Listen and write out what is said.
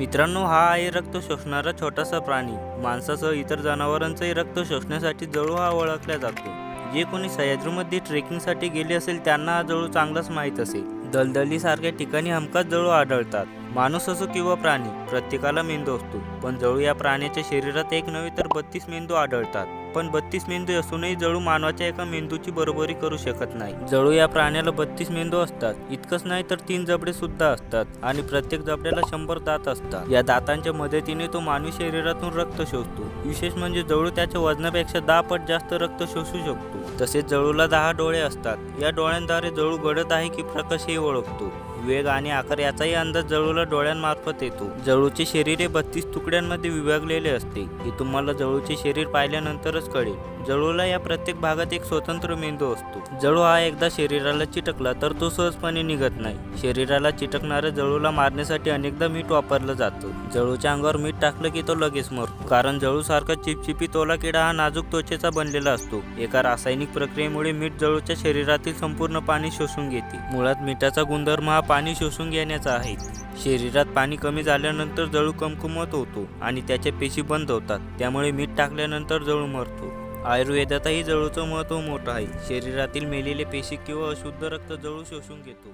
मित्रांनो हा आहे रक्त शोषणारा छोटासा प्राणी. माणसासह इतर जनावरांचंही रक्त शोषण्यासाठी जळू हा ओळखला जातो. जे कोणी सह्याद्रीमध्ये ट्रेकिंगसाठी गेले असेल त्यांना हा जळू चांगलाच माहीत असेल. दलदलीसारख्या ठिकाणी हमखास जळू आढळतात. माणूस असो किंवा प्राणी प्रत्येकाला मेंदू असतो. पण जळू या प्राण्याच्या शरीरात एक नव्हे तर बत्तीस मेंदू आढळतात. पण बत्तीस मेंदू असूनही जळू मानवाच्या एका मेंदूची बरोबरी करू शकत नाही. जळू या प्राण्याला बत्तीस मेंदू असतात. इतकंच नाही तर तीन जबडे सुद्धा असतात आणि प्रत्येक जबड्याला शंभर दात असतात. या दातांच्या मदतीने तो मानवी शरीरातून रक्त शोषतो. विशेष म्हणजे जळू त्याच्या वजनापेक्षा दहा पट जास्त रक्त शोषू शकतो. तसेच जळूला दहा डोळे असतात. या डोळ्यांद्वारे जळू घडत आहे की प्रकाश हे ओळखतो. वेग आणि आकार याचाही अंदाज जळूला डोळ्यांमार्फत येतो. जळूचे शरीर हे बत्तीस तुकड्यांमध्ये विभागलेले असते. हे तुम्हाला जळूचे शरीर पाहिल्यानंतरच कळेल. जळूला या प्रत्येक भागात एक स्वतंत्र मेंदू असतो. जळू हा एकदा शरीराला चिटकला तर तो सहजपणे निघत नाही. शरीराला चिटकणाऱ्या जळूला मारण्यासाठी अनेकदा मीठ वापरलं जातं. जळूच्या अंगावर मीठ टाकलं की तो लगेच मरतो. कारण जळूसारखा चिपचिपी तोला किडा हा नाजूक त्वचेचा बनलेला असतो. एका रासायनिक प्रक्रियेमुळे मीठ जळूच्या शरीरातील संपूर्ण पाणी शोषून घेते. मुळात त्याचा गुणधर्म हा पाणी शोषून घेण्याचा आहे. शरीरात पाणी कमी झाल्यानंतर जळू कमकुमत होतो आणि त्याच्या पेशी बंद होतात. त्यामुळे मीठ टाकल्यानंतर जळू मरतो. आयुर्वेदातही जळूचं महत्त्व मोठं आहे. शरीरातील मेलेले पेशी किंवा अशुद्ध रक्त जळू शोषून घेतो.